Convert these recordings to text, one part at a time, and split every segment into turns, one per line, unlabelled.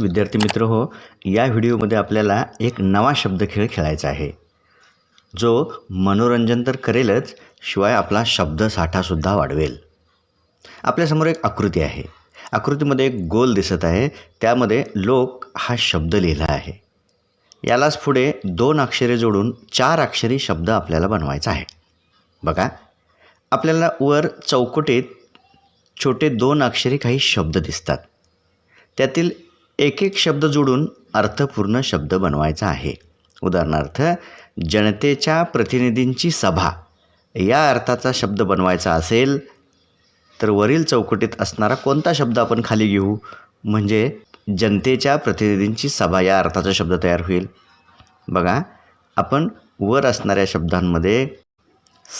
विद्यार्थी मित्र हो या व्हिडिओमध्ये आपल्याला एक नवा शब्दखेळ खेळायचा आहे. जो मनोरंजन तर करेलच शिवाय आपला शब्दसाठासुद्धा वाढवेल. आपल्यासमोर एक आकृती आहे. आकृतीमध्ये एक गोल दिसत आहे. त्यामध्ये लोक हा शब्द लिहिला आहे. यालाच पुढे दोन अक्षरे जोडून चार अक्षरी शब्द आपल्याला बनवायचा आहे. बघा आपल्याला वर चौकटीत छोटे दोन अक्षरी काही शब्द दिसतात. त्यातील एक एक शब्द जोडून अर्थपूर्ण शब्द बनवायचा आहे. उदाहरणार्थ जनतेच्या प्रतिनिधींची सभा. या अर्थाचा शब्द बनवायचा असेल तर वरील चौकटीत असणारा कोणता शब्द आपण खाली घेऊ? म्हणजे जनतेच्या प्रतिनिधींची सभा या अर्थाचा शब्द तयार होईल. बघा आपण वर असणाऱ्या शब्दांमध्ये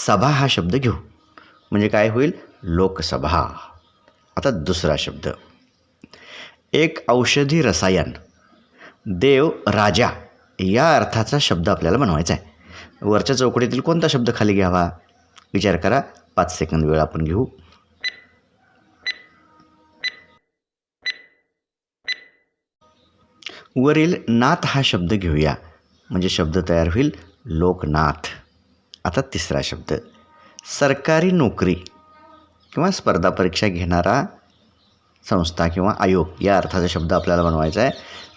सभा हा शब्द घेऊ. म्हणजे काय होईल? लोकसभा. आता दुसरा शब्द. एक औषधी रसायन. देव राजा या अर्थाचा शब्द आपल्याला बनवायचा आहे. वरच्या चौकटीतील कोणता शब्द खाली घ्यावा? विचार करा. पाच सेकंद वेळ आपण घेऊ. वरील नाथ हा शब्द घेऊया. म्हणजे शब्द तयार होईल लोकनाथ. आता तिसरा शब्द. सरकारी नोकरी किंवा स्पर्धा परीक्षा घेणारा संस्था किंवा आयोग या अर्थाचा शब्द आपल्याला बनवायचा आहे.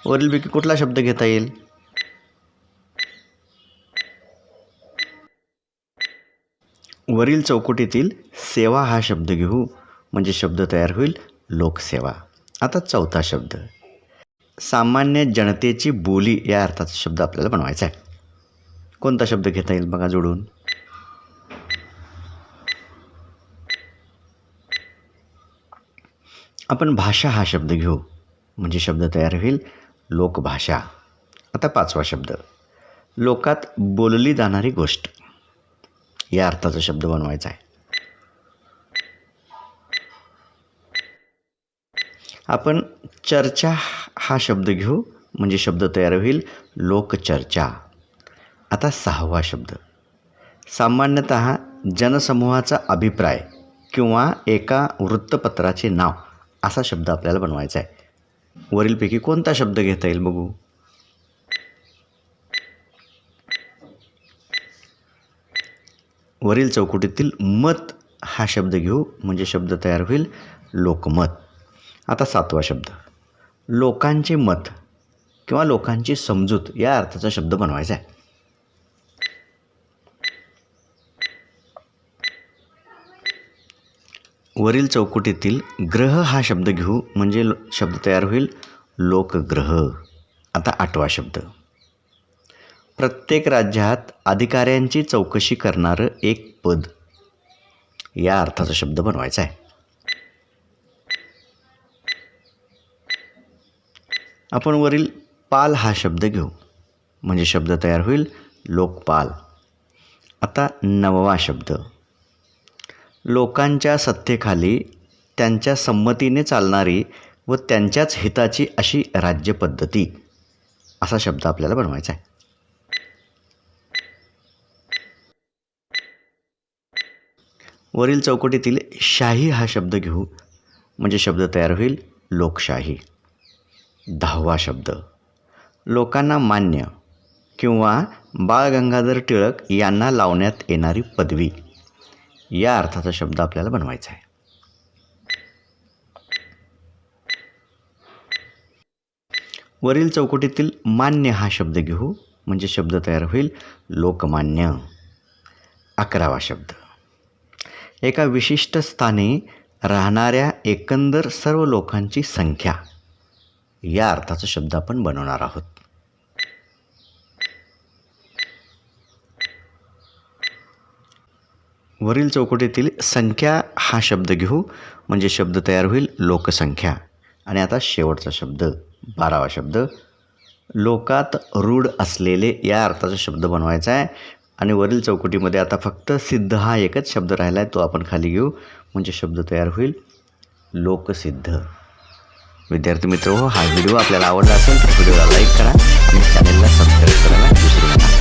वरीलपैकी कुठला शब्द घेता येईल? वरील चौकटीतील सेवा हा शब्द घेऊ म्हणजे शब्द तयार होईल लोकसेवा. आता चौथा शब्द. सामान्य जनतेची बोली या अर्थाचा शब्द आपल्याला बनवायचा आहे. कोणता शब्द घेता येईल बघा जोडून? आपण भाषा हा शब्द घेऊ. म्हणजे शब्द तयार होईल. लोकभाषा. आता पाचवा शब्द. लोकात बोलली जाणारी गोष्ट. या अर्थाचा शब्द बनवायचा आहे. आपण चर्चा हा शब्द घेऊ. म्हणजे शब्द तयार होईल. लोकचर्चा. आता सहावा शब्द. सामान्यतः जनसमूहाचा अभिप्राय किंवा एका वृत्तपत्राचे नाव. असा शब्द आपल्याला बनवायचा आहे. वरीलपैकी कोणता शब्द घेता येईल बघू? वरील चौकटीतील मत हा शब्द घेऊ म्हणजे शब्द तयार होईल लोकमत. आता सातवा शब्द. लोकांचे मत किंवा लोकांची समजूत या अर्थाचा शब्द बनवायचा आहे. वरील चौकटीतील ग्रह हा शब्द घेऊ म्हणजे लो- शब्द तयार होईल लोकग्रह. आता आठवा शब्द. प्रत्येक राज्यात अधिकाऱ्यांची चौकशी करणारं एक पद. या अर्थाचा शब्द बनवायचा आहे. आपण वरील पाल हा शब्द घेऊ. म्हणजे शब्द तयार होईल लोकपाल. आता नववा शब्द. लोकांच्या सत्तेखाली त्यांच्या संमतीने चालणारी व त्यांच्याच हिताची अशी राज्यपद्धती. असा शब्द आपल्याला बनवायचा आहे. वरील चौकटीतील शाही हा शब्द घेऊ. म्हणजे शब्द तयार होईल लोकशाही. दहावा शब्द. लोकांना मान्य किंवा बाळ गंगाधर टिळक यांना लावण्यात येणारी पदवी. या अर्थाचा शब्द आपल्याला बनवायचा आहे. वरील चौकटीतील मान्य हा शब्द घेऊ म्हणजे शब्द तयार होईल लोकमान्य. अकरावा शब्द. एका विशिष्ट स्थानी राहणाऱ्या एकंदर सर्व लोकांची संख्या. या अर्थाचा शब्द आपण बनवणार आहोत. वरील चौकटीतील संख्या हा शब्द घेऊ म्हणजे शब्द तयार होईल लोकसंख्या. आणि आता शेवटचा शब्द बारावा शब्द. लोकात रूढ असलेले या अर्थाचा शब्द बनवायचा आहे. आणि वरील चौकटीमध्ये आता फक्त सिद्ध हा एकच शब्द राहिला आहे तो आपण खाली घेऊ म्हणजे शब्द तयार होईल लोकसिद्ध. विद्यार्थी मित्र हो हा व्हिडिओ आपल्याला आवडला असेल तर व्हिडिओला लाईक करा आणि चॅनलला सबस्क्राईब करायला विसरू नका.